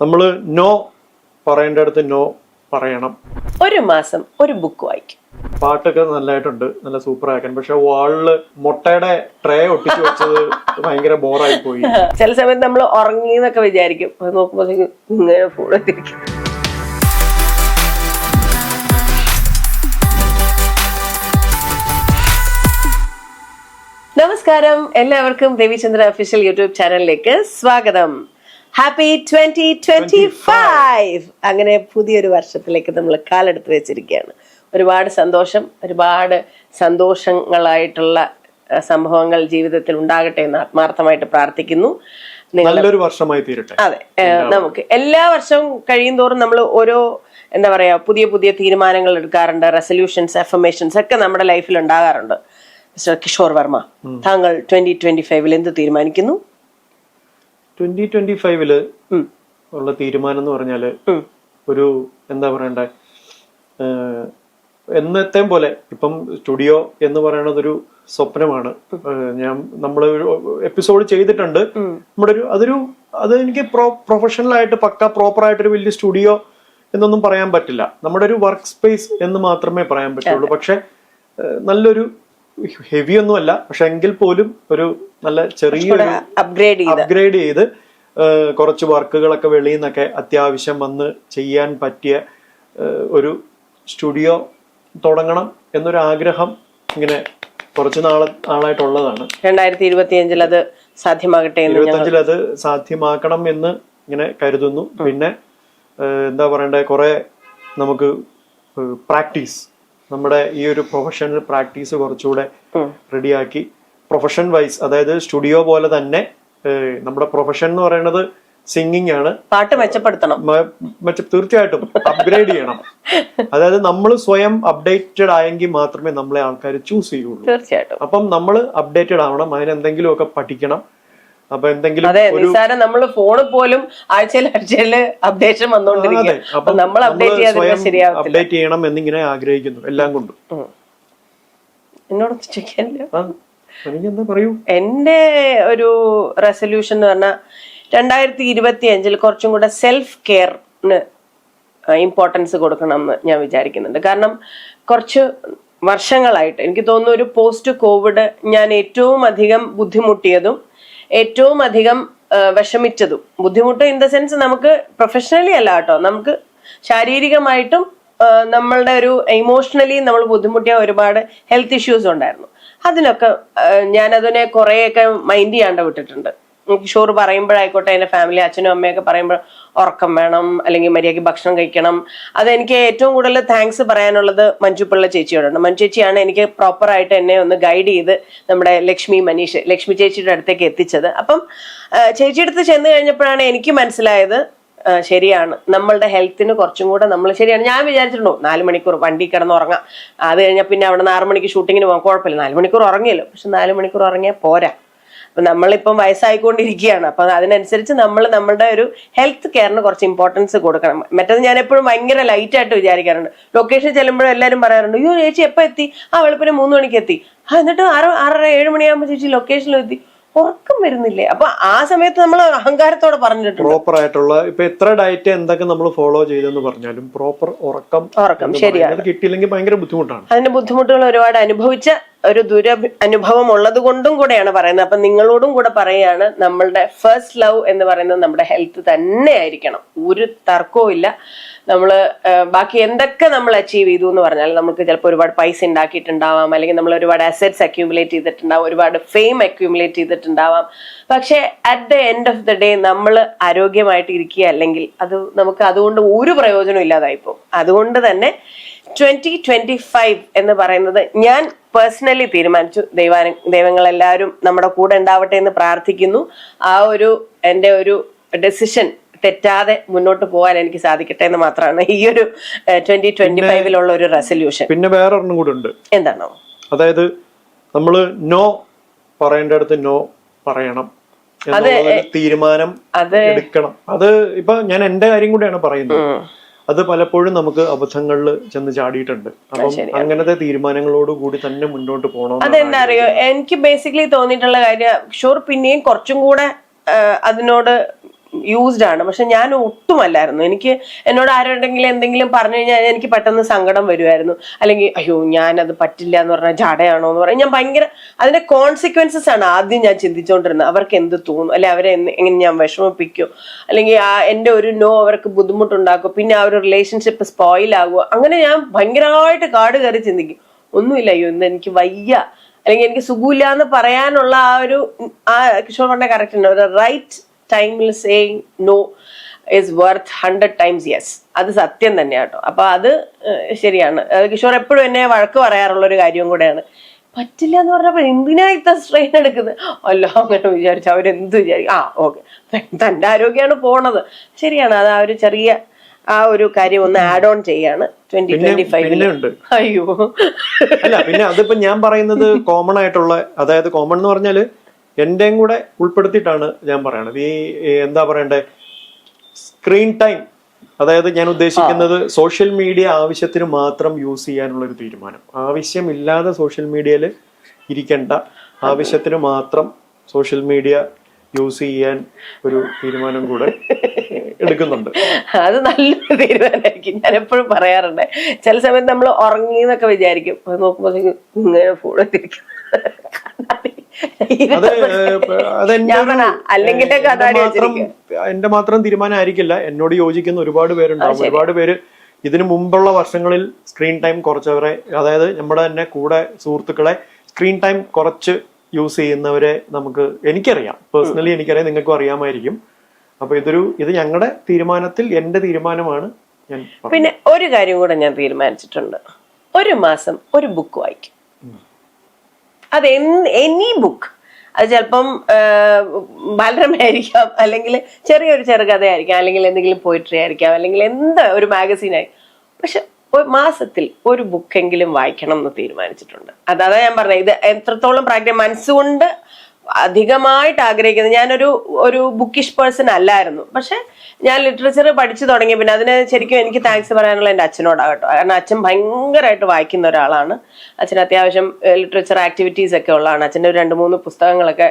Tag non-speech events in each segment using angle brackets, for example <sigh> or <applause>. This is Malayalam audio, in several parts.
നമ്മൾ നോ പറയേണ്ടടുത്ത് നോ പറയണം. ഒരു മാസം ഒരു ബുക്ക് വായിക്കും. പാട്ടൊക്കെ നല്ലതായിട്ടുണ്ട് നല്ല സൂപ്പർ ആക്കാൻ പക്ഷെ വാളിൽ മുട്ടയുടെ ട്രേ ഒട്ടിച്ചു വെച്ചത് ഭയങ്കര ബോറായി പോയി <laughs> ചില സമയത്ത് നമ്മൾ ഉറങ്ങി എന്നൊക്കെ വിചാരിക്കും നോക്കുമ്പോഴത്തേക്കും ഇങ്ങനെ നമസ്കാരം. എല്ലാവർക്കും രവിചന്ദ്ര ഒഫീഷ്യൽ യൂട്യൂബ് ചാനലിലേക്ക് സ്വാഗതം. ഹാപ്പി ട്വന്റി ട്വന്റി ഫൈവ് അങ്ങനെ പുതിയൊരു വർഷത്തിലേക്ക് നമ്മൾ കാലെടുത്ത് വെച്ചിരിക്കുകയാണ്. ഒരുപാട് സന്തോഷം ഒരുപാട് സന്തോഷങ്ങളായിട്ടുള്ള സംഭവങ്ങൾ ജീവിതത്തിൽ ഉണ്ടാകട്ടെ എന്ന് ആത്മാർത്ഥമായിട്ട് പ്രാർത്ഥിക്കുന്നു. നല്ലൊരു വർഷമായി തീരട്ടെ. അതെ നമുക്ക് എല്ലാ വർഷവും കഴിയും തോറും നമ്മൾ ഓരോ എന്താ പറയാ പുതിയ പുതിയ തീരുമാനങ്ങൾ എടുക്കാറുണ്ട്. റെസൊല്യൂഷൻസ് എഫമേഷൻസ് ഒക്കെ നമ്മുടെ ലൈഫിൽ ഉണ്ടാകാറുണ്ട്. മിസ്റ്റർ കിഷോർ വർമ്മ താങ്കൾ ട്വന്റി ട്വന്റി ഫൈവിൽ എന്ത് തീരുമാനിക്കുന്നു? ട്വന്റി ട്വന്റി ഫൈവിൽ ഉള്ള തീരുമാനം എന്ന് പറഞ്ഞാൽ ഒരു എന്താ പറയണ്ടേ? എന്നത്തെ പോലെ ഇപ്പം സ്റ്റുഡിയോ എന്ന് പറയുന്നത് ഒരു സ്വപ്നമാണ് ഞാൻ നമ്മൾ എപ്പിസോഡ് ചെയ്തിട്ടുണ്ട്. നമ്മുടെ ഒരു അതൊരു അത് എനിക്ക് പ്രോ പ്രൊഫഷണൽ ആയിട്ട് പക്ക പ്രോപ്പർ ആയിട്ട് ഒരു വലിയ സ്റ്റുഡിയോ എന്നൊന്നും പറയാൻ പറ്റില്ല. നമ്മുടെ ഒരു വർക്ക് സ്പേസ് എന്ന് മാത്രമേ പറയാൻ പറ്റുള്ളൂ. പക്ഷെ നല്ലൊരു ഹെവി ഒന്നും അല്ല. പക്ഷെ എങ്കിൽ പോലും ഒരു നല്ല ചെറിയ അപ്ഗ്രേഡ് ചെയ്ത്. അപ്ഗ്രേഡ് ചെയ്ത് കുറച്ച് വർക്കുകളൊക്കെ വെളിയിൽ നിന്നൊക്കെ അത്യാവശ്യം വന്ന് ചെയ്യാൻ പറ്റിയ ഒരു സ്റ്റുഡിയോ തുടങ്ങണം എന്നൊരു ആഗ്രഹം ഇങ്ങനെ കുറച്ച് നാളെ നാളായിട്ടുള്ളതാണ്. രണ്ടായിരത്തി ഇരുപത്തി അഞ്ചിൽ അത് സാധ്യമാകട്ടെ ഇരുപത്തഞ്ചിൽ അത് സാധ്യമാക്കണം എന്ന് ഇങ്ങനെ കരുതുന്നു. പിന്നെ എന്താ പറയണ്ടേ കുറെ നമുക്ക് പ്രാക്ടീസ് നമ്മുടെ ഈ ഒരു പ്രൊഫഷണൽ പ്രാക്ടീസ് കുറച്ചുകൂടെ റെഡിയാക്കി പ്രൊഫഷൻ വൈസ് അതായത് സ്റ്റുഡിയോ പോലെ തന്നെ നമ്മുടെ പ്രൊഫഷൻ എന്ന് പറയുന്നത് സിംഗിങ് ആണ്. പാട്ട് മെച്ചപ്പെടുത്തണം. മെച്ച തീർച്ചയായിട്ടും അപ്ഗ്രേഡ് ചെയ്യണം. <laughs> അതായത് നമ്മൾ സ്വയം അപ്ഡേറ്റഡ് ആയെങ്കിൽ മാത്രമേ നമ്മളെ ആൾക്കാർ ചൂസ് ചെയ്യുള്ളൂ. തീർച്ചയായിട്ടും. അപ്പം നമ്മൾ അപ്ഡേറ്റഡ് ആവണം അതിനെന്തെങ്കിലുമൊക്കെ പഠിക്കണം. അപ്പൊ എന്തെങ്കിലും അതെ നിസ്സാരം നമ്മൾ ഫോണിൽ പോലും ആഴ്ചയിൽ ആഴ്ചയിൽ അപ്ഡേഷൻ അപ്പൊ നമ്മൾ അപ്ഡേറ്റ് അപ്ഡേറ്റ് ചെയ്യണം എന്നിങ്ങനെ ആഗ്രഹിക്കുന്നു എല്ലാം കൊണ്ടും. എന്നോട് ചോദിക്കാനില്ല. പറയൂ? എന്റെ ഒരു റെസൊല്യൂഷൻ എന്ന് പറഞ്ഞാൽ രണ്ടായിരത്തി ഇരുപത്തി അഞ്ചിൽ കുറച്ചും കൂടെ സെൽഫ് കെയറിന് ഇമ്പോർട്ടൻസ് കൊടുക്കണം എന്ന് ഞാൻ വിചാരിക്കുന്നുണ്ട്. കാരണം കുറച്ച് വർഷങ്ങളായിട്ട് എനിക്ക് തോന്നുന്നു ഒരു പോസ്റ്റ് കോവിഡ് ഞാൻ ഏറ്റവും അധികം ബുദ്ധിമുട്ടിയതും ഏറ്റവും അധികം വിഷമിച്ചതും. ബുദ്ധിമുട്ട് ഇൻ ദ സെൻസ് നമുക്ക് പ്രൊഫഷണലി അല്ല കേട്ടോ. നമുക്ക് ശാരീരികമായിട്ടും നമ്മളുടെ ഒരു ഇമോഷണലി നമ്മൾ ബുദ്ധിമുട്ടിയ ഒരുപാട് ഹെൽത്ത് ഇഷ്യൂസ് ഉണ്ടായിരുന്നു. അതിനൊക്കെ ഞാനതിനെ കുറേയൊക്കെ മൈൻഡ് ചെയ്യാണ്ട് വിട്ടിട്ടുണ്ട്. ഷോർ പറയുമ്പോഴായിക്കോട്ടെ എന്റെ ഫാമിലി അച്ഛനും അമ്മയൊക്കെ പറയുമ്പോൾ ഉറക്കം വേണം അല്ലെങ്കിൽ മര്യാദയ്ക്ക് ഭക്ഷണം കഴിക്കണം. അതെനിക്ക് ഏറ്റവും കൂടുതൽ താങ്ക്സ് പറയാനുള്ളത് മഞ്ജു പിള്ള ചേച്ചിയോടാണ്. മഞ്ജു ചേച്ചിയാണ് എനിക്ക് പ്രോപ്പറായിട്ട് എന്നെ ഒന്ന് ഗൈഡ് ചെയ്ത് നമ്മുടെ ലക്ഷ്മി മനീഷ് ലക്ഷ്മി ചേച്ചിയുടെ അടുത്തേക്ക് എത്തിച്ചത്. അപ്പം ചേച്ചിയുടെ അടുത്ത് ചെന്ന് കഴിഞ്ഞപ്പോഴാണ് എനിക്ക് മനസ്സിലായത് ശരിയാണ്. നമ്മളുടെ ഹെൽത്തിന് കുറച്ചും കൂടെ നമ്മൾ ശരിയാണ്. ഞാൻ വിചാരിച്ചിട്ടുണ്ടോ നാല് മണിക്കൂർ വണ്ടി കിടന്ന് ഉറങ്ങാം. അത് കഴിഞ്ഞാൽ പിന്നെ അവിടെ നിന്ന് ആറ് മണിക്ക് ഷൂട്ടിങ്ങിന് പോകാം. കുഴപ്പമില്ല. നാല് മണിക്കൂർ ഉറങ്ങിയല്ലോ. പക്ഷെ നാല് മണിക്കൂർ ഉറങ്ങിയാൽ പോരാ. അപ്പൊ നമ്മളിപ്പം വയസ്സായിക്കൊണ്ടിരിക്കുകയാണ്. അപ്പൊ അതിനനുസരിച്ച് നമ്മൾ നമ്മുടെ ഒരു ഹെൽത്ത് കെയറിന് കുറച്ച് ഇമ്പോർട്ടൻസ് കൊടുക്കണം. മറ്റേത് ഞാൻ എപ്പോഴും ഭയങ്കര ലൈറ്റ് ആയിട്ട് വിചാരിക്കാറുണ്ട്. ലൊക്കേഷൻ ചെല്ലുമ്പോഴും എല്ലാവരും പറയാറുണ്ട് അയ്യോ ചേച്ചി എപ്പോ എത്തി? ആ വെളുപ്പിന് മൂന്ന് മണിക്ക് എത്തി. ആ എന്നിട്ട് ആറ് ആറര ഏഴ് മണിയാകുമ്പോൾ ചേച്ചി ലൊക്കേഷനിൽ എത്തി. ഉറക്കം വരുന്നില്ലേ? അപ്പൊ ആ സമയത്ത് നമ്മൾ അഹങ്കാരത്തോടെ പറഞ്ഞിട്ടുണ്ട്. പ്രോപ്പർ ആയിട്ടുള്ള ഇപ്പൊ എത്ര ഡയറ്റ് എന്തൊക്കെ നമ്മൾ ഫോളോ ചെയ്തെന്ന് പറഞ്ഞാലും പ്രോപ്പർ ഉറക്കം ഉറക്കം ശരിയാണ്. കിട്ടിയില്ലെങ്കിൽ ഭയങ്കര ബുദ്ധിമുട്ടാണ്. അതിന്റെ ബുദ്ധിമുട്ടുകൾ ഒരുപാട് അനുഭവിച്ച ഒരു ദുര അനുഭവം ഉള്ളത് കൊണ്ടും കൂടെയാണ് പറയുന്നത്. അപ്പൊ നിങ്ങളോടും കൂടെ പറയുകയാണ് നമ്മളുടെ ഫസ്റ്റ് ലവ് എന്ന് പറയുന്നത് നമ്മുടെ ഹെൽത്ത് തന്നെ ആയിരിക്കണം. ഒരു തർക്കവും ഇല്ല. നമ്മൾ ബാക്കി എന്തൊക്കെ നമ്മൾ അച്ചീവ് ചെയ്തു എന്ന് പറഞ്ഞാൽ നമുക്ക് ചിലപ്പോൾ ഒരുപാട് പൈസ ഉണ്ടാക്കിയിട്ടുണ്ടാവാം. അല്ലെങ്കിൽ നമ്മൾ ഒരുപാട് അസറ്റ്സ് അക്യൂമുലേറ്റ് ചെയ്തിട്ടുണ്ടാവാം. ഒരുപാട് ഫെയിം അക്യൂമുലേറ്റ് ചെയ്തിട്ടുണ്ടാവാം. പക്ഷേ at the end of the day നമ്മൾ ആരോഗ്യമായിട്ട് ഇരിക്കുക അല്ലെങ്കിൽ അത് നമുക്ക് അതുകൊണ്ട് ഒരു പ്രയോജനം ഇല്ലാതായിപ്പോ അതുകൊണ്ട് തന്നെ ട്വന്റി ട്വന്റി ഫൈവ് എന്ന് പറയുന്നത് ഞാൻ പേഴ്സണലി തീരുമാനിച്ചു. ദൈവാന ദൈവങ്ങളെല്ലാവരും നമ്മുടെ കൂടെ ഉണ്ടാവട്ടെ എന്ന് പ്രാർത്ഥിക്കുന്നു. ആ ഒരു എന്റെ ഒരു ഡെസിഷൻ തെറ്റാതെ മുന്നോട്ട് പോകാൻ എനിക്ക് സാധിക്കട്ടെ എന്ന് മാത്രമാണ് ഈ ഒരു ട്വന്റി ട്വന്റി ഫൈവിലുള്ള ഒരു റെസൊല്യൂഷൻ പിന്നെ വേറെ ഒരെണ്ണം കൂടെ ഉണ്ട്. എന്താണോ? അതായത് നമ്മൾ നോ പറയേണ്ടടുത്ത് നോ പറയണം തീരുമാനം എടുക്കണം. അത് ഇപ്പൊ ഞാൻ എന്റെ കാര്യം കൂടെയാണ് പറയുന്നത്. അത് പലപ്പോഴും നമുക്ക് അബദ്ധങ്ങളിൽ ചെന്ന് ചാടിയിട്ടുണ്ട്. അപ്പം അങ്ങനത്തെ തീരുമാനങ്ങളോട് കൂടി തന്നെ മുന്നോട്ട് പോകണം അതെന്താ അറിയോ എനിക്ക് ബേസിക്കലി തോന്നിയിട്ടുള്ള കാര്യം ഷുവർ പിന്നെയും കുറച്ചും കൂടെ അതിനോട് യൂസ്ഡ് ആണ്. പക്ഷെ ഞാൻ ഒട്ടുമല്ലായിരുന്നു. എനിക്ക് എന്നോട് ആരുണ്ടെങ്കിലും എന്തെങ്കിലും പറഞ്ഞു കഴിഞ്ഞാൽ എനിക്ക് പെട്ടെന്ന് സങ്കടം വരുമായിരുന്നു. അല്ലെങ്കിൽ അയ്യോ ഞാനത് പറ്റില്ല എന്ന് പറഞ്ഞാൽ ജടയാണോ എന്ന് പറഞ്ഞാൽ ഞാൻ ഭയങ്കര അതിന്റെ കോൺസിക്വൻസസ് ആണ് ആദ്യം ഞാൻ ചിന്തിച്ചുകൊണ്ടിരുന്നത് അവർക്ക് എന്ത് തോന്നും? അല്ലെ അവരെ എങ്ങനെ ഞാൻ വിഷമിപ്പിക്കോ? അല്ലെങ്കിൽ ആ എന്റെ ഒരു നോ അവർക്ക് ബുദ്ധിമുട്ടുണ്ടാക്കും. പിന്നെ ആ ഒരു റിലേഷൻഷിപ്പ് സ്പോയിൽ ആകുമോ അങ്ങനെ ഞാൻ ഭയങ്കരമായിട്ട് കാട് കയറി ചിന്തിക്കും. ഒന്നുമില്ല അയ്യോ ഇന്ന് എനിക്ക് വയ്യ. അല്ലെങ്കിൽ എനിക്ക് സുഖമില്ല എന്ന് പറയാനുള്ള ആ ഒരു ആ കിഷോർ പറഞ്ഞ കറക്റ്റ് ഉണ്ട് ഒരു റൈറ്റ് ടൈമിൽ saying no is worth hundred times yes അത് സത്യം തന്നെ കേട്ടോ അപ്പൊ അത് ശരിയാണ്. കിഷോർ എപ്പോഴും എന്നെ വഴക്ക് പറയാറുള്ള ഒരു കാര്യവും കൂടെയാണ്. പറ്റില്ല എന്ന് പറഞ്ഞപ്പോ എന്തിനാ ഇത്ര സ്ട്രെയിൻ എടുക്കുന്നത്? അല്ല അങ്ങനെ വിചാരിച്ചു അവരെന്ത് വിചാരിക്കും ആ ഓക്കെ തന്റെ ആരോഗ്യമാണ് പോണത്. ശരിയാണ്. അത് ആ ഒരു ചെറിയ ആ ഒരു കാര്യം ഒന്ന് ആഡ് ഓൺ ചെയ്യാണ് ട്വന്റി ട്വന്റി അയ്യോ. അല്ല പിന്നെ അതിപ്പോ ഞാൻ പറയുന്നത് കോമൺ ആയിട്ടുള്ള അതായത് കോമൺ എന്ന് പറഞ്ഞാൽ എന്റെയും കൂടെ ഉൾപ്പെടുത്തിയിട്ടാണ് ഞാൻ പറയണത്. ഈ എന്താ പറയണ്ടേ? സ്ക്രീൻ ടൈം അതായത് ഞാൻ ഉദ്ദേശിക്കുന്നത് സോഷ്യൽ മീഡിയ ആവശ്യത്തിന് മാത്രം യൂസ് ചെയ്യാനുള്ള ഒരു തീരുമാനം. ആവശ്യമില്ലാതെ സോഷ്യൽ മീഡിയയിൽ ഇരിക്കേണ്ട. ആവശ്യത്തിന് മാത്രം സോഷ്യൽ മീഡിയ യൂസ് ചെയ്യാൻ ഒരു തീരുമാനം കൂടെ എടുക്കുന്നുണ്ട്. അത് നല്ലൊരു തീരുമാനമായിരിക്കും. ഞാൻ എപ്പോഴും പറയാറുണ്ട്. ചില സമയത്ത് നമ്മൾ ഉറങ്ങി എന്നൊക്കെ വിചാരിക്കും. അത് നോക്കുമ്പോഴത്തേക്ക് ഇങ്ങനെ ഫോൺ തിരിക്കും എന്റെ മാത്രം തീരുമാനമായിരിക്കില്ല. എന്നോട് യോജിക്കുന്ന ഒരുപാട് പേരുണ്ടാവും ഒരുപാട് പേര് ഇതിനു മുമ്പുള്ള വർഷങ്ങളിൽ സ്ക്രീൻ ടൈം കുറച്ചവരെ അതായത് നമ്മുടെ തന്നെ കൂടെ സുഹൃത്തുക്കളെ സ്ക്രീൻ ടൈം കുറച്ച് യൂസ് ചെയ്യുന്നവരെ നമുക്ക് എനിക്കറിയാം. പേഴ്സണലി എനിക്കറിയാം. നിങ്ങൾക്കും അറിയാമായിരിക്കും. അപ്പൊ ഇതൊരു ഇത് ഞങ്ങളുടെ തീരുമാനത്തിൽ എന്റെ തീരുമാനമാണ്. ഞാൻ പിന്നെ ഒരു കാര്യം കൂടെ ഞാൻ തീരുമാനിച്ചിട്ടുണ്ട്. ഒരു മാസം ഒരു ബുക്ക് വായിക്കും. അത് എനി ബുക്ക് അത് ചിലപ്പം ബാലരമയായിരിക്കാം അല്ലെങ്കിൽ ചെറിയൊരു ചെറുകഥയായിരിക്കാം അല്ലെങ്കിൽ എന്തെങ്കിലും പോയിട്രി ആയിരിക്കാം അല്ലെങ്കിൽ എന്ത് ഒരു മാഗസീനായി പക്ഷെ മാസത്തിൽ ഒരു ബുക്കെങ്കിലും വായിക്കണം എന്ന് തീരുമാനിച്ചിട്ടുണ്ട്. അത് ഞാൻ പറഞ്ഞത്. ഇത് എത്രത്തോളം പ്രാക്ടി മനസ്സുകൊണ്ട് അധികമായിട്ട് ആഗ്രഹിക്കുന്നത്. ഞാനൊരു ഒരു ബുക്കിഷ് പേഴ്സൺ അല്ലായിരുന്നു. പക്ഷെ ഞാൻ ലിറ്ററേച്ചർ പഠിച്ചു തുടങ്ങി. പിന്നെ അതിന് ശരിക്കും എനിക്ക് താങ്ക്സ് പറയാനുള്ള എന്റെ അച്ഛനോടാകട്ടോ കാരണം അച്ഛൻ ഭയങ്കരമായിട്ട് വായിക്കുന്ന ഒരാളാണ്. അച്ഛൻ അത്യാവശ്യം ലിറ്ററേച്ചർ ആക്ടിവിറ്റീസ് ഒക്കെ ഉള്ളതാണ്. അച്ഛന്റെ ഒരു രണ്ട് മൂന്ന് പുസ്തകങ്ങളൊക്കെ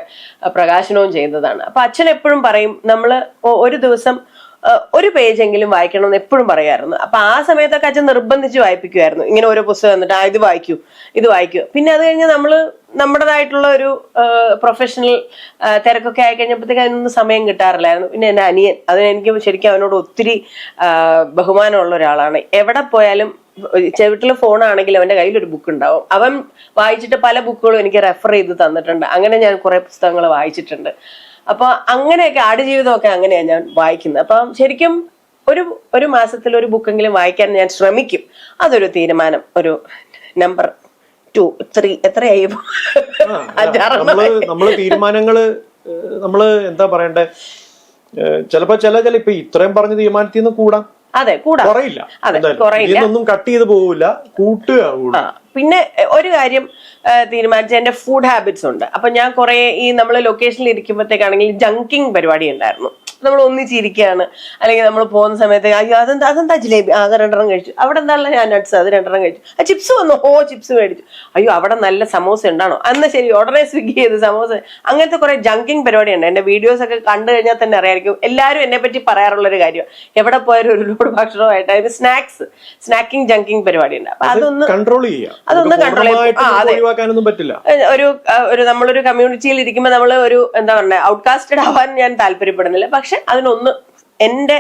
പ്രകാശനവും ചെയ്യുന്നതാണ് അപ്പൊ അച്ഛൻ എപ്പോഴും പറയും നമ്മൾ ഒരു ദിവസം ഒരു പേജെങ്കിലും വായിക്കണം എന്ന് എപ്പോഴും പറയായിരുന്നു. അപ്പൊ ആ സമയത്തൊക്കെ അച്ഛൻ നിർബന്ധിച്ച് വായിപ്പിക്കുമായിരുന്നു ഇങ്ങനെ ഓരോ പുസ്തകം എന്നിട്ട് ആ ഇത് വായിക്കൂ ഇത് വായിക്കൂ. പിന്നെ അത് കഴിഞ്ഞ് നമ്മൾ നമ്മുടേതായിട്ടുള്ള ഒരു പ്രൊഫഷണൽ തിരക്കൊക്കെ ആയി കഴിഞ്ഞപ്പോഴത്തേക്ക് അതിനൊന്നും സമയം കിട്ടാറില്ലായിരുന്നു. പിന്നെ എന്റെ അനിയൻ അതിന് എനിക്ക് ശരിക്കും അവനോട് ഒത്തിരി ബഹുമാനമുള്ള ഒരാളാണ്. എവിടെ പോയാലും ചെവിട്ടിൽ ഫോണാണെങ്കിൽ അവന്റെ കയ്യിൽ ഒരു ബുക്ക് ഉണ്ടാവും. അവൻ വായിച്ചിട്ട് പല ബുക്കുകളും എനിക്ക് റെഫർ ചെയ്ത് തന്നിട്ടുണ്ട്. അങ്ങനെ ഞാൻ കുറെ പുസ്തകങ്ങൾ വായിച്ചിട്ടുണ്ട്. അപ്പൊ അങ്ങനെയൊക്കെ ആടുജീവിതമൊക്കെ അങ്ങനെയാണ് ഞാൻ വായിക്കുന്നത്. അപ്പം ശരിക്കും ഒരു ഒരു മാസത്തിൽ ഒരു ബുക്കെങ്കിലും വായിക്കാൻ ഞാൻ ശ്രമിക്കും. അതൊരു തീരുമാനം ഒരു നമ്പർ ടു ത്രീ എത്രയായി? നമ്മൾ തീരുമാനങ്ങൾ നമ്മൾ എന്താ പറയണ്ടേ? ചിലപ്പോ ചില ചില ഇപ്പൊ ഇത്രയും പറഞ്ഞ തീരുമാനത്തിൽ നിന്ന് കൂടാം. അതെ കൂടാ. കുറയില്ല. അതെ. കുറയില്ല. കട്ട് ചെയ്ത് പോവില്ല കൂട്ടുക പിന്നെ ഒരു കാര്യം തീരുമാനിച്ച എന്റെ ഫുഡ് ഹാബിറ്റ്സ് ഉണ്ട്. അപ്പൊ ഞാൻ കുറെ ഈ നമ്മൾ ലൊക്കേഷനിൽ ഇരിക്കുമ്പോഴത്തേക്കാണെങ്കിൽ ജങ്കിങ് പരിപാടി ഉണ്ടായിരുന്നു. നമ്മൾ ഒന്നിച്ചിരിക്കുകയാണ് അല്ലെങ്കിൽ നമ്മൾ പോകുന്ന സമയത്ത് അയ്യോ അതെന്താ അതെന്താ ജിലേബി? ആ രണ്ടെണ്ണം കഴിച്ചു. അവിടെ എന്താണല്ലോ ഞാൻ നട്ട്സ് അത് രണ്ടെണ്ണം കഴിച്ചു. ആ ചിപ്സ് വന്നു. ഓ ചിപ്സ് മേടിച്ചു. അയ്യോ അവിടെ നല്ല സമോസ ഉണ്ടാണോ? അന്ന് ശരി ഉടനെ സ്വിഗ്ഗി ചെയ്ത് സമോസ. അങ്ങനത്തെ കുറെ ജങ്കിങ് പരിപാടി ഉണ്ട് എന്റെ വീഡിയോസ് ഒക്കെ കണ്ടു കഴിഞ്ഞാൽ തന്നെ അറിയായിരിക്കും. എല്ലാവരും എന്നെ പറ്റി പറയാറുള്ള ഒരു കാര്യം. എവിടെ പോയാലും ഒരു ലോഡ് ഭക്ഷണമായിട്ട്. അതിന് സ്നാക്സ് സ്നാക്കിംഗ് ജങ്കിങ് പരിപാടി ഉണ്ട് അപ്പൊ അതൊന്ന് കൺട്രോൾ ചെയ്യുക. അതൊന്ന് കൺട്രോൾ ചെയ്യാം. ഒഴിവാക്കാനൊന്നും പറ്റില്ല. ഒരു ഒരു നമ്മളൊരു കമ്മ്യൂണിറ്റിയിൽ ഇരിക്കുമ്പോൾ നമ്മൾ ഒരു എന്താ പറയുക ഔട്ട്കാസ്റ്റഡ് ആവാൻ ഞാൻ താല്പര്യപ്പെടുന്നില്ല. പക്ഷെ അതിനൊന്ന് എന്റെ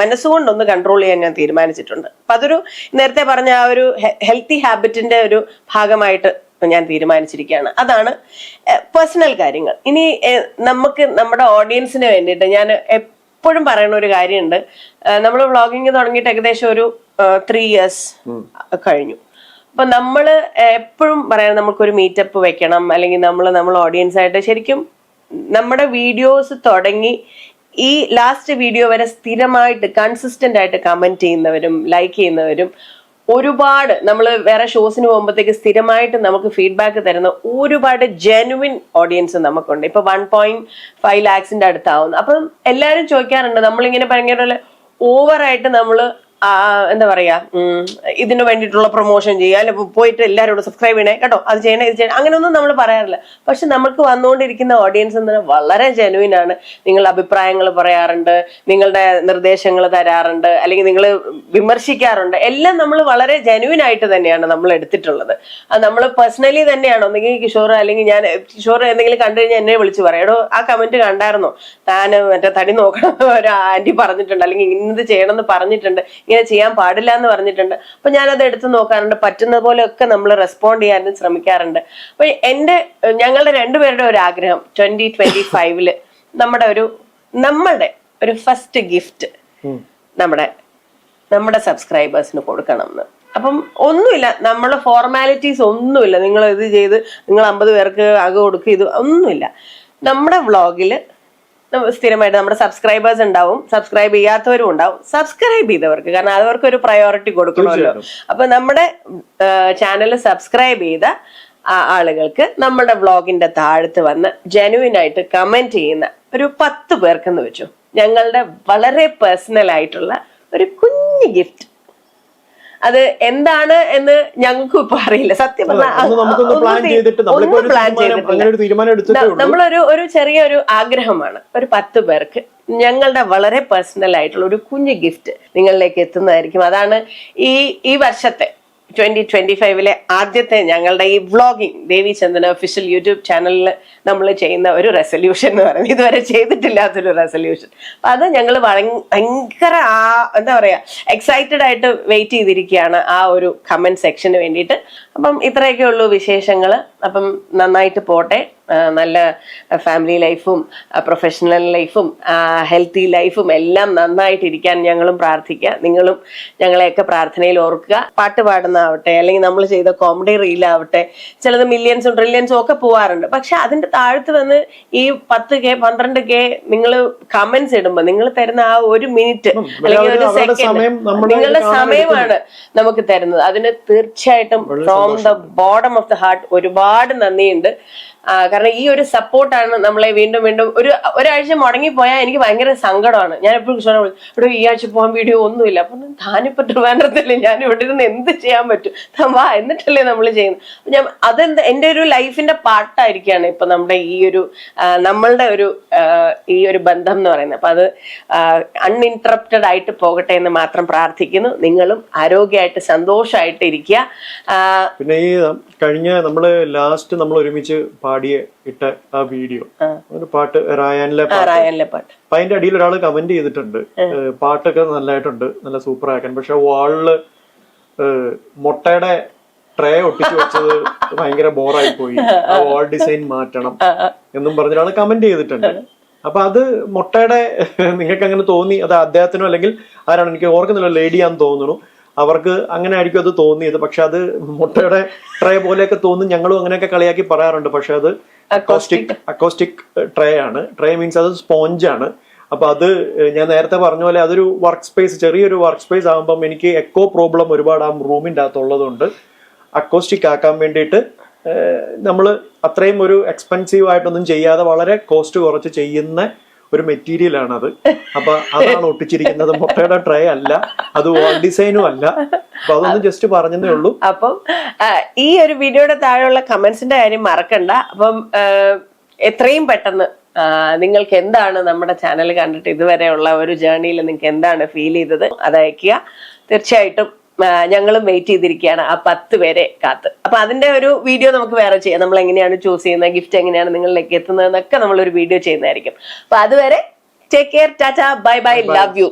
മനസ്സുകൊണ്ടൊന്ന് കൺട്രോൾ ചെയ്യാൻ ഞാൻ തീരുമാനിച്ചിട്ടുണ്ട്. അപ്പൊ അതൊരു നേരത്തെ പറഞ്ഞ ആ ഒരു ഹെൽത്തി ഹാബിറ്റിന്റെ ഒരു ഭാഗമായിട്ട് ഞാൻ തീരുമാനിച്ചിരിക്കുകയാണ്. അതാണ് പേഴ്സണൽ കാര്യങ്ങൾ. ഇനി നമുക്ക് നമ്മുടെ ഓഡിയൻസിന് വേണ്ടിയിട്ട് ഞാൻ എപ്പോഴും പറയുന്ന ഒരു കാര്യമുണ്ട്. നമ്മൾ വ്ളോഗിങ് തുടങ്ങിയിട്ട് ഏകദേശം ഒരു ത്രീ ഇയേഴ്സ് കഴിഞ്ഞു. അപ്പൊ നമ്മൾ എപ്പോഴും പറയാം നമുക്കൊരു മീറ്റപ്പ് വെക്കണം. അല്ലെങ്കിൽ നമ്മൾ നമ്മൾ ഓഡിയൻസ് ആയിട്ട് ശരിക്കും നമ്മുടെ വീഡിയോസ് തുടങ്ങി ഈ ലാസ്റ്റ് വീഡിയോ വരെ സ്ഥിരമായിട്ട് കൺസിസ്റ്റന്റ് ആയിട്ട് കമന്റ് ചെയ്യുന്നവരും ലൈക്ക് ചെയ്യുന്നവരും ഒരുപാട് നമ്മൾ വേറെ ഷോസിന് പോകുമ്പോഴത്തേക്ക് സ്ഥിരമായിട്ട് നമുക്ക് ഫീഡ്ബാക്ക് തരുന്ന ഒരുപാട് ജെനുവിൻ ഓഡിയൻസ് നമുക്കുണ്ട്. ഇപ്പൊ വൺ പോയിന്റ് ഫൈവ് ലാക്സിന്റെ അടുത്താവുന്നു. അപ്പം എല്ലാവരും ചോദിക്കാറുണ്ട് നമ്മളിങ്ങനെ ഭയങ്കര ഓവറായിട്ട് നമ്മൾ എന്താ പറയാ ഇതിനു വേണ്ടിയിട്ടുള്ള പ്രൊമോഷൻ ചെയ്യുക അല്ലെ പോയിട്ട് എല്ലാവരോടും സബ്സ്ക്രൈബ് ചെയ്യണേ കേട്ടോ? അത് ചെയ്യണേ ഇത് ചെയ്യണേ അങ്ങനെയൊന്നും നമ്മൾ പറയാറില്ല. പക്ഷെ നമുക്ക് വന്നുകൊണ്ടിരിക്കുന്ന ഓഡിയൻസ് എന്ന് വളരെ ജെനുവിൻ ആണ്. നിങ്ങളുടെ അഭിപ്രായങ്ങൾ പറയാറുണ്ട് നിങ്ങളുടെ നിർദ്ദേശങ്ങൾ തരാറുണ്ട് അല്ലെങ്കിൽ നിങ്ങൾ വിമർശിക്കാറുണ്ട്. എല്ലാം നമ്മൾ വളരെ ജെനുവിൻ ആയിട്ട് തന്നെയാണ് നമ്മൾ എടുത്തിട്ടുള്ളത്. അത് നമ്മൾ പേഴ്സണലി തന്നെയാണ്. ഒന്നെങ്കിൽ കിഷോർ അല്ലെങ്കിൽ ഞാൻ കിഷോർ എന്തെങ്കിലും കണ്ടു കഴിഞ്ഞാൽ എന്നെ വിളിച്ച് പറയാം. എടോ ആ കമന്റ് കണ്ടായിരുന്നോ? താൻ മറ്റേ തടി നോക്കണം ഒരു ആന്റി പറഞ്ഞിട്ടുണ്ട് അല്ലെങ്കിൽ ഇന്നത് ചെയ്യണം എന്ന് പറഞ്ഞിട്ടുണ്ട്. ഇങ്ങനെ ചെയ്യാൻ പാടില്ല എന്ന് പറഞ്ഞിട്ടുണ്ട്. അപ്പൊ ഞാനത് എടുത്തു നോക്കാറുണ്ട്. പറ്റുന്ന പോലെയൊക്കെ നമ്മൾ റെസ്പോണ്ട് ചെയ്യാനും ശ്രമിക്കാറുണ്ട്. അപ്പൊ എന്റെ ഞങ്ങളുടെ രണ്ടുപേരുടെ ഒരു ആഗ്രഹം ട്വന്റി ട്വന്റി ഫൈവിൽ നമ്മുടെ ഒരു നമ്മളുടെ ഒരു ഫസ്റ്റ് ഗിഫ്റ്റ് നമ്മുടെ നമ്മുടെ സബ്സ്ക്രൈബേഴ്സിന് കൊടുക്കണം എന്ന് അപ്പം ഒന്നുമില്ല. നമ്മളെ ഫോർമാലിറ്റീസ് ഒന്നുമില്ല. നിങ്ങൾ ഇത് ചെയ്ത് നിങ്ങൾ അമ്പത് പേർക്ക് അക കൊടുക്കുക ഇത് ഒന്നുമില്ല. നമ്മുടെ വ്ളോഗിൽ സ്ഥിരമായിട്ട് നമ്മുടെ സബ്സ്ക്രൈബേഴ്സ് ഉണ്ടാവും. സബ്സ്ക്രൈബ് ചെയ്യാത്തവരും ഉണ്ടാവും. സബ്സ്ക്രൈബ് ചെയ്തവർക്ക്. കാരണം അതവർക്ക് ഒരു പ്രയോറിറ്റി കൊടുക്കണമല്ലോ. അപ്പൊ നമ്മുടെ ചാനൽ സബ്സ്ക്രൈബ് ചെയ്ത ആളുകൾക്ക് നമ്മുടെ വ്ളോഗിന്റെ താഴത്ത് വന്ന് ജെനുവിൻ ആയിട്ട് കമന്റ് ചെയ്യുന്ന ഒരു പത്ത് പേർക്കെന്ന് വെച്ചു. ഞങ്ങളുടെ വളരെ പേഴ്സണൽ ആയിട്ടുള്ള ഒരു കുഞ്ഞു ഗിഫ്റ്റ് അത് എന്താണ് എന്ന് ഞങ്ങൾക്കും ഇപ്പൊ അറിയില്ല. സത്യം പറഞ്ഞാൽ നമ്മളിപ്പോ ഒരു ചെയ്തിട്ടില്ല. ഒരു നമ്മളൊരു ആഗ്രഹമാണ്. ഒരു പത്ത് പേർക്ക് ഞങ്ങളുടെ വളരെ പേഴ്സണൽ ആയിട്ടുള്ള ഒരു കുഞ്ഞു ഗിഫ്റ്റ് നിങ്ങളിലേക്ക് എത്തുന്നതായിരിക്കും. അതാണ് ഈ ഈ വർഷത്തെ ട്വന്റി ട്വന്റി ഫൈവിലെ ആദ്യത്തെ ഞങ്ങളുടെ ഈ vlogging Devi Chandana official YouTube ചാനലിൽ നമ്മൾ ചെയ്യുന്ന ഒരു റെസൊല്യൂഷൻ എന്ന് പറയുന്നത്. ഇതുവരെ ചെയ്തിട്ടില്ലാത്തൊരു റെസൊല്യൂഷൻ അപ്പം അത് ഞങ്ങൾ ഭയങ്കര ആ എന്താ പറയുക എക്സൈറ്റഡ് ആയിട്ട് വെയിറ്റ് ചെയ്തിരിക്കുകയാണ് ആ ഒരു കമന്റ് സെക്ഷന് വേണ്ടിയിട്ട്. അപ്പം ഇത്രയൊക്കെ ഉള്ളൂ വിശേഷങ്ങൾ അപ്പം നന്നായിട്ട് പോട്ടെ. നല്ല ഫാമിലി ലൈഫും പ്രൊഫഷണൽ ലൈഫും ഹെൽത്തി ലൈഫും എല്ലാം നന്നായിട്ടിരിക്കാൻ ഞങ്ങളും പ്രാർത്ഥിക്കുക നിങ്ങളും ഞങ്ങളെയൊക്കെ പ്രാർത്ഥനയിൽ ഓർക്കുക. പാട്ട് പാടുന്നതാവട്ടെ അല്ലെങ്കിൽ നമ്മൾ ചെയ്ത കോമഡി റീലാവട്ടെ ചിലത് മില്യൺസും ട്രില്യൺസും ഒക്കെ പോവാറുണ്ട്. പക്ഷെ അതിന്റെ താഴത്ത് വന്ന് ഈ പത്ത് കെ പന്ത്രണ്ട് കെ നിങ്ങൾ കമന്റ്സ് ഇടുമ്പോ നിങ്ങൾ തരുന്ന ആ ഒരു മിനിറ്റ് അല്ലെങ്കിൽ ഒരു സെക്കൻഡ് നിങ്ങളുടെ സമയമാണ് നമുക്ക് തരുന്നത്. അതിന് തീർച്ചയായിട്ടും from the bottom of the heart ഒരുപാട് നന്ദിയുണ്ട്. കാരണം ഈ ഒരു സപ്പോർട്ടാണ് നമ്മളെ വീണ്ടും വീണ്ടും ഒരു ഒരാഴ്ച മുടങ്ങിപ്പോയാൽ എനിക്ക് ഭയങ്കര സങ്കടമാണ്. ഞാൻ എപ്പോഴും ഇവിടെ ഈ ആഴ്ച പോകാൻ വീഡിയോ ഒന്നുമില്ല. അപ്പൊ താനിപ്പോ ട്രിവാൻഡ്രത്തല്ലേ ഞാൻ ഇവിടെ ഇരുന്ന് എന്ത് ചെയ്യാൻ പറ്റും? വാ എന്നിട്ടല്ലേ നമ്മൾ ചെയ്യുന്നത്. ഞാൻ അതെന്ത് എന്റെ ഒരു ലൈഫിന്റെ പാർട്ടായിരിക്കുകയാണ് ഇപ്പൊ നമ്മുടെ ഈ ഒരു നമ്മളുടെ ഒരു ഈ ഒരു ബന്ധം എന്ന് പറയുന്നത്. അപ്പൊ അത് അൺഇൻട്രപ്റ്റഡ് ആയിട്ട് പോകട്ടെ എന്ന് മാത്രം പ്രാർത്ഥിക്കുന്നു. നിങ്ങളും ആരോഗ്യമായിട്ട് സന്തോഷമായിട്ട് ഇരിക്കുക പിന്നെ ഈ കഴിഞ്ഞ നമ്മൾ ലാസ്റ്റ് നമ്മൾ ഒരുമിച്ച് പാടിയ ഇട്ട ആ വീഡിയോ. ഒരു പാട്ട് റായാനിലെ റായാനിലെ പാട്ട്. അപ്പൊ അതിന്റെ അടിയിൽ ഒരാൾ കമന്റ് ചെയ്തിട്ടുണ്ട്. പാട്ടൊക്കെ നല്ലതായിട്ടുണ്ട് നല്ല സൂപ്പർ ആക്കാൻ. പക്ഷെ വാളിൽ മുട്ടയുടെ ട്രേ ഒട്ടിച്ചു വെച്ചത് ഭയങ്കര ബോറായി പോയി ആ വാൾ ഡിസൈൻ മാറ്റണം എന്നും പറഞ്ഞ ഒരാൾ കമന്റ് ചെയ്തിട്ടുണ്ട്. അപ്പൊ അത് മുട്ടയുടെ നിങ്ങൾക്ക് അങ്ങനെ തോന്നി അത് അദ്ദേഹത്തിനോ അല്ലെങ്കിൽ ആരാണ് എനിക്ക് ഓർക്കുന്നില്ല ലേഡിയാന്ന് തോന്നുന്നു. അവർക്ക് അങ്ങനെ ആയിരിക്കും അത് തോന്നിയത്. പക്ഷെ അത് മുട്ടയുടെ ട്രേ പോലെയൊക്കെ തോന്നും. ഞങ്ങളും അങ്ങനെയൊക്കെ കളിയാക്കി പറയാറുണ്ട്. പക്ഷെ അത് അക്കോസ്റ്റിക് അക്കോസ്റ്റിക് ട്രേ ആണ്. ട്രേ മീൻസ് അത് സ്പോഞ്ച് ആണ്. അപ്പൊ അത് ഞാൻ നേരത്തെ പറഞ്ഞ പോലെ അതൊരു വർക്ക് സ്പേസ് ചെറിയൊരു വർക്ക് സ്പേസ് ആകുമ്പം എനിക്ക് എക്കോ പ്രോബ്ലം ഒരുപാട് ആ റൂമിന്റെ അകത്തുള്ളതുകൊണ്ട് അക്കോസ്റ്റിക് ആക്കാൻ വേണ്ടിയിട്ട് നമ്മൾ അത്രയും ഒരു എക്സ്പെൻസീവ് ആയിട്ടൊന്നും ചെയ്യാതെ വളരെ കോസ്റ്റ് കുറച്ച് ചെയ്യുന്ന ഒരു മെറ്റീരിയൽ ആണ് അത് അപ്പൊ അതാണ് ഒട്ടിച്ചിരിക്കുന്നത്. മുട്ടയുടെ ട്രേ അല്ല അത് ഡിസൈനും അല്ല. അപ്പൊ അതൊന്നും ജസ്റ്റ് പറഞ്ഞതേ ഉള്ളൂ. അപ്പം ഈ ഒരു വീഡിയോയുടെ താഴെയുള്ള കമന്റ്സിന്റെ കാര്യം മറക്കണ്ട. അപ്പം എത്രയും പെട്ടെന്ന് നിങ്ങൾക്ക് എന്താണ് നമ്മുടെ ചാനൽ കണ്ടിട്ട് ഇതുവരെയുള്ള ഒരു ജേർണിയിൽ നിങ്ങൾക്ക് എന്താണ് ഫീൽ ചെയ്തത് അത് അയക്കുക തീർച്ചയായിട്ടും ഞങ്ങളും വെയിറ്റ് ചെയ്തിരിക്കുകയാണ് ആ പത്ത് പേരെ കാത്ത്. അപ്പൊ അതിന്റെ ഒരു വീഡിയോ നമുക്ക് വേറെ ചെയ്യാം. നമ്മൾ എങ്ങനെയാണ് ചൂസ് ചെയ്യുന്നത് ഗിഫ്റ്റ് എങ്ങനെയാണ് നിങ്ങളിലേക്ക് എത്തുന്നത് എന്നൊക്കെ നമ്മൾ ഒരു വീഡിയോ ചെയ്യുന്നതായിരിക്കും. അപ്പൊ അതുവരെ take care tata bye bye love you